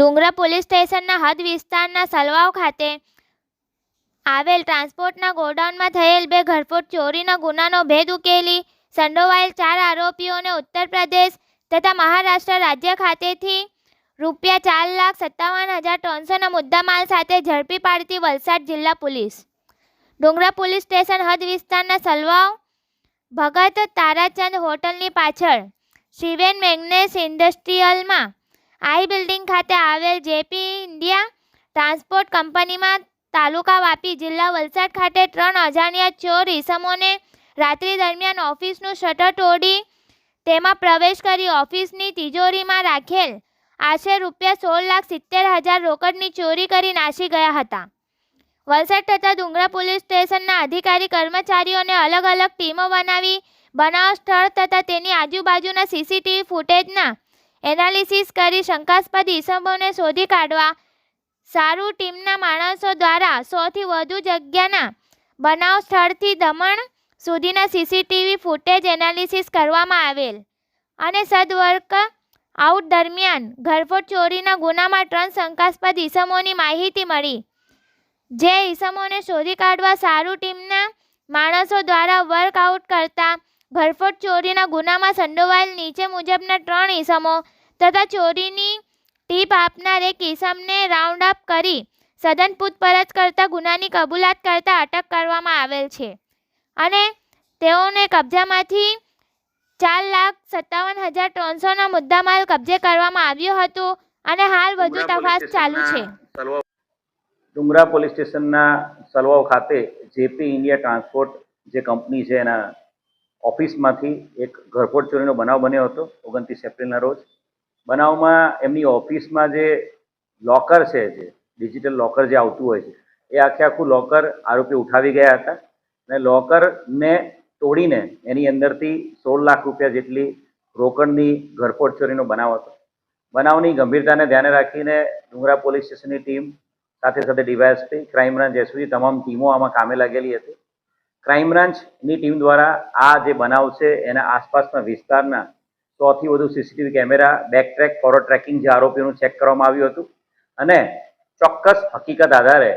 ડુંગરા police સ્ટેશનના હદ વિસ્તારના સલવાવ ખાતે આવેલ ટ્રાન્સપોર્ટના ગોડાઉનમાં થયેલ બે ઘરફોડ ચોરીના ગુનાનો ભેદ ઉકેલી સંડોવાયેલ ચાર આરોપીઓને ઉત્તર પ્રદેશ તથા મહારાષ્ટ્ર રાજ્ય ખાતેથી રૂપિયા ચાર લાખ સત્તાવન હજાર ત્રણસોના મુદ્દામાલ સાથે ઝડપી પાડતી વલસાડ જિલ્લા પોલીસ. ડુંગરા પોલીસ સ્ટેશન હદ વિસ્તારના સલવાવ ભગત તારાચંદ હોટલની પાછળ શિવેન મેગ્નેસ ઇન્ડસ્ટ્રીયલમાં આઈ બિલ્ડિંગ ખાતે આવેલ જેપી ઇન્ડિયા ટ્રાન્સપોર્ટ કંપનીમાં તાલુકા વાપી જિલ્લા વલસાડ ખાતે ત્રણ અજાણ્યા ચોર ઈસમોને રાત્રિ દરમિયાન ઓફિસનું શટર તોડી તેમાં પ્રવેશ કરી ઓફિસની તિજોરીમાં રાખેલ આશરે રૂપિયા સોળ લાખ સિત્તેર હજાર રોકડની ચોરી કરી નાસી ગયા હતા. વલસાડ તથા ડુંગરા પોલીસ સ્ટેશનના અધિકારી કર્મચારીઓને અલગ અલગ ટીમો બનાવી, બનાવ સ્થળ તથા તેની આજુબાજુના સીસીટીવી ફૂટેજના એનાલિસિસ કરી શંકાસ્પદ ઈસમોને શોધી કાઢવા. સારું ટીમના માણસો દ્વારા સોથી વધુ જગ્યાના બનાવ સ્થળથી દમણ સુધીના સીસીટીવી ફૂટેજ એનાલિસિસ કરવામાં આવેલ. અને સદવર્ક આઉટ દરમિયાન ઘરફોડ ચોરીના ગુનામાં ત્રણ શંકાસ્પદ ઈસમોની માહિતી મળી. જે ઈસમોને શોધી કાઢવા સારું ટીમના માણસો દ્વારા વર્કઆઉટ કરતા ઘરફોડ ચોરીના ગુનામાં સંડોવાયેલ નીચે મુજબના ત્રણ ઈસમો તથા ચોરીની ટીપ આપનાર એક ઈસમને રાઉન્ડ અપ કરી સદન પૂછપરછ કરતા ગુનાની કબૂલાત કરતા અટક કરવામાં આવેલ છે. અને તેઓને કબજામાંથી ચાર લાખ સત્તાવન હજાર ત્રણસોના મુદ્દામાલ કબજે કરવામાં આવ્યો હતો અને હાલ વધુ તપાસ ચાલુ છે. ડુંગરા પોલીસ સ્ટેશનના સલવાવ ખાતે જેપી ઇન્ડિયા ટ્રાન્સપોર્ટ જે કંપની છે એના ઓફિસમાંથી એક ઘરફોડ ચોરીનો બનાવ બન્યો હતો, ઓગણત્રીસ એપ્રિલના રોજ. બનાવમાં એમની ઓફિસમાં જે લોકર છે, જે ડિજિટલ લોકર જે આવતું હોય છે, એ આખે આખું લોકર આરોપી ઉઠાવી ગયા હતા અને લોકરને તોડીને એની અંદરથી સોળ લાખ રૂપિયા જેટલી રોકડની ઘરફોડ ચોરીનો બનાવ હતો. બનાવની ગંભીરતાને ધ્યાને રાખીને ડુંગરા પોલીસ સ્ટેશનની ટીમ સાથે સાથે ડીવાયએસપી, ક્રાઇમ બ્રાન્ચ એસપી તમામ ટીમો આમાં કામે લાગેલી હતી. ક્રાઇમ બ્રાન્ચની ટીમ દ્વારા આ જે બનાવ છે એના આસપાસના વિસ્તારના સોથી વધુ CCTV camera back track forward tracking જે આરોપીઓનું ચેક કરવામાં આવ્યું હતું. અને ચોક્કસ હકીકત આધારે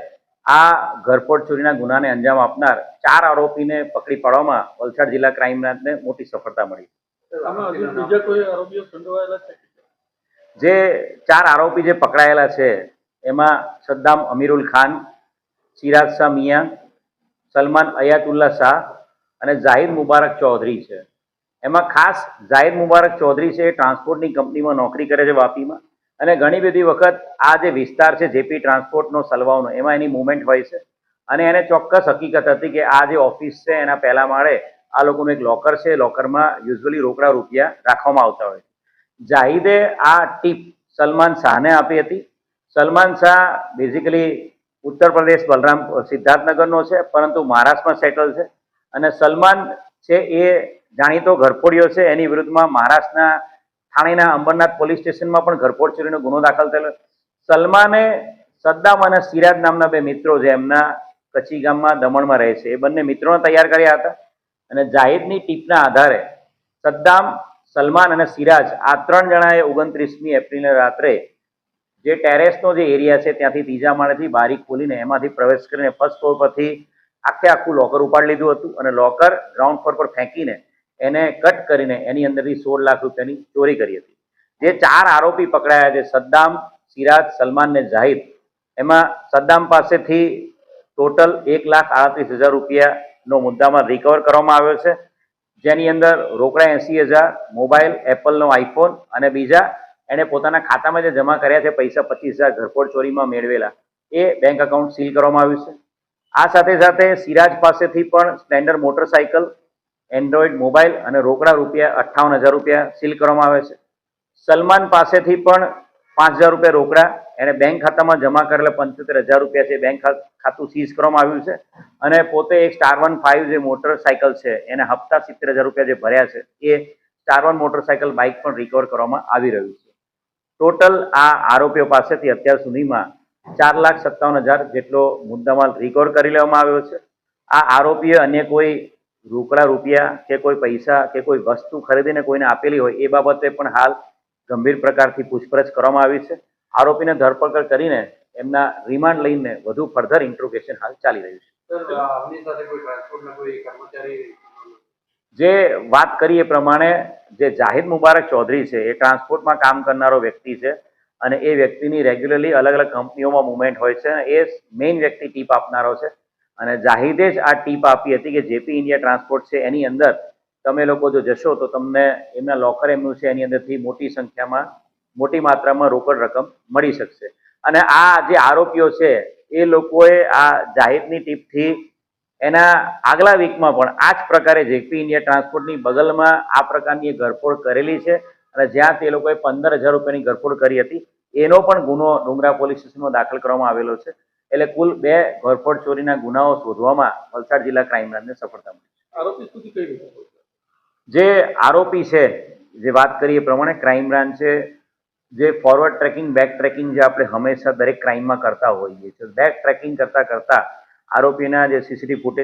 આ ઘરફોડ ચોરીના ગુનાને અંજામ આપનાર ચાર આરોપીને પકડી પાડવામાં વલસાડ જિલ્લા ક્રાઇમ બ્રાન્ચને મોટી સફળતા મળી. જે ચાર આરોપી જે પકડાયેલા છે એમાં સદ્દામ અમીરુલ ખાન સિરાજ શાહ મિયા સલમાન અયાતુલ્લા શાહ અને જાહિદ મુબારક ચૌધરી છે. એમાં ખાસ જાહિદ મુબારક ચૌધરી છે એ ટ્રાન્સપોર્ટની કંપનીમાં નોકરી કરે છે વાપીમાં અને ઘણી બધી વખત આ જે વિસ્તાર છે જેપી ટ્રાન્સપોર્ટનો સલવાવનો, એમાં એની મુવમેન્ટ હોય છે. અને એને ચોક્કસ હકીકત હતી કે આ જે ઓફિસ છે એના પહેલા માળે આ લોકોનું એક લોકર છે, લોકરમાં યુઝ્યુઅલી રોકડા રૂપિયા રાખવામાં આવતા હોય. જાહિદે આ ટીપ સલમાન શાહને આપી હતી. સલમાન શાહ બેઝિકલી ઉત્તર પ્રદેશ બલરામ સિદ્ધાર્થનગરનો છે, પરંતુ મહારાષ્ટ્રમાં સેટલ છે. અને સલમાન છે એ જાણીતો ઘરફોડિયો છે, એની વિરુદ્ધમાં મહારાષ્ટ્રના થાણેના અંબરનાથ પોલીસ સ્ટેશનમાં પણ ઘરફોડ ચોરીનો ગુનો દાખલ થયેલો સલમાને સદ્દામ અને સિરાજ નામના બે મિત્રો છે, એમના કચ્છી ગામમાં દમણમાં રહે છે. એ બંને મિત્રોને તૈયાર કર્યા હતા. અને જાહિદની ટીપના આધારે સદ્દામ, સલમાન અને સિરાજ આ ત્રણ જણાએ ઓગણત્રીસમી એપ્રિલને રાત્રે જે ટેરેસનો જે એરિયા છે, ત્યાંથી ત્રીજા માળેથી બારી ખોલીને એમાંથી પ્રવેશ કરીને ફર્સ્ટ ફ્લોર પરથી આખે આખું લોકર ઉપાડી લીધું હતું અને લોકર ગ્રાઉન્ડ ફ્લોર પર ફેંકીને એને કટ કરીને એની અંદરથી સોળ લાખ રૂપિયાની ચોરી કરી હતી. જે ચાર આરોપી પકડાયા છે, સદ્દામ, સિરાજ, સલમાન ને જાહિદ એમાં સદ્દામ પાસેથી ટોટલ એક લાખ આડત્રીસ હજાર રૂપિયાનો મુદ્દામાં રિકવર કરવામાં આવ્યો છે. જેની અંદર રોકડા એંસી હજાર મોબાઈલ એપલનો આઈફોન અને બીજા એણે પોતાના ખાતામાં જે જમા કર્યા છે પૈસા પચીસ હજાર ઘરફોડ ચોરીમાં મેળવેલા, એ બેંક એકાઉન્ટ સીલ કરવામાં આવ્યું છે. આ સાથે સાથે સિરાજ પાસેથી પણ સ્પ્લેન્ડર મોટરસાયકલ એન્ડ્રોઈડ મોબાઈલ અને રોકડા રૂપિયા અઠ્ઠાવન હજાર રૂપિયા સીલ કરવામાં આવે છે. સલમાન પાસેથી પણ પાંચ હજાર રૂપિયા રોકડા, એણે બેંક ખાતામાં જમા કરેલા પંચોતેર હજાર રૂપિયા છે બેંક ખાતું સીઝ કરવામાં આવ્યું છે. અને પોતે એક સ્ટાર વન ફાઇવ જે મોટરસાયકલ છે, એને હપ્તા સિત્તેર હજાર રૂપિયા જે ભર્યા છે, એ સ્ટાર વન મોટરસાયકલ બાઇક પણ રિકવર કરવામાં આવી રહ્યું છે. ટોટલ આ આરોપીઓ પાસેથી અત્યાર સુધીમાં ચાર લાખ સત્તાવન હજાર જેટલો મુદ્દામાલ રિકવર કરી લેવામાં આવ્યો છે. આ આરોપીએ અન્ય કોઈ રોકડા રૂપિયા કે કોઈ પૈસા કે કોઈ વસ્તુ ખરીદીને કોઈને આપેલી હોય એ બાબતે પણ હાલ ગંભીર પ્રકારથી પૂછપરછ કરવામાં આવી છે. આરોપીને ધરપકડ કરીને એમના રિમાન્ડ લઈને વધુ ફર્ધર ઇન્ટ્રોગેશન હાલ ચાલી રહ્યું છે. જે વાત કરી એ પ્રમાણે જે જાહિદ મુબારક ચૌધરી છે, એ ટ્રાન્સપોર્ટમાં કામ કરનારો વ્યક્તિ છે અને એ વ્યક્તિની રેગ્યુલરલી અલગ અલગ કંપનીઓમાં મુવમેન્ટ હોય છે એ મેઇન વ્યક્તિ ટીપ આપનારો છે. અને જાહિદે જ આ ટીપ આપી હતી કે જેપી ઇન્ડિયા ટ્રાન્સપોર્ટ છે, એની અંદર તમે લોકો જો જશો તો તમને એમના લોકર એમનું છે, એની અંદરથી મોટી સંખ્યામાં, મોટી માત્રામાં રોકડ રકમ મળી શકશે. અને આ જે આરોપીઓ છે, એ લોકોએ આ જાહિદની ટીપથી એના આગલા વીકમાં પણ આ જ પ્રકારે જેપી ઇન્ડિયા ટ્રાન્સપોર્ટની બગલમાં આ પ્રકારની એક ઘરફોડ કરેલી છે અને જ્યાં તે લોકોએ પંદર હજાર રૂપિયાની ઘરફોડ કરી હતી. એનો પણ ગુનો ડુંગરા પોલીસ સ્ટેશનમાં દાખલ કરવામાં આવેલો છે. એટલે કુલ બે ઘરફોડ ચોરીના ગુનાઓ શોધવામાં વલસાડ જિલ્લા ક્રાઇમ બ્રાન્ચને સફળતા મળી જે આરોપી છે જે વાત કરીએ પ્રમાણે ક્રાઇમ બ્રાન્ચે જે ફોરવર્ડ ટ્રેકિંગ બેક ટ્રેકિંગ જે આપણે હંમેશા દરેક ક્રાઇમમાં કરતા હોઈએ છીએ. બેક ટ્રેકિંગ કરતા કરતા આરોપીના જે સીસીટીવી ફૂટેજ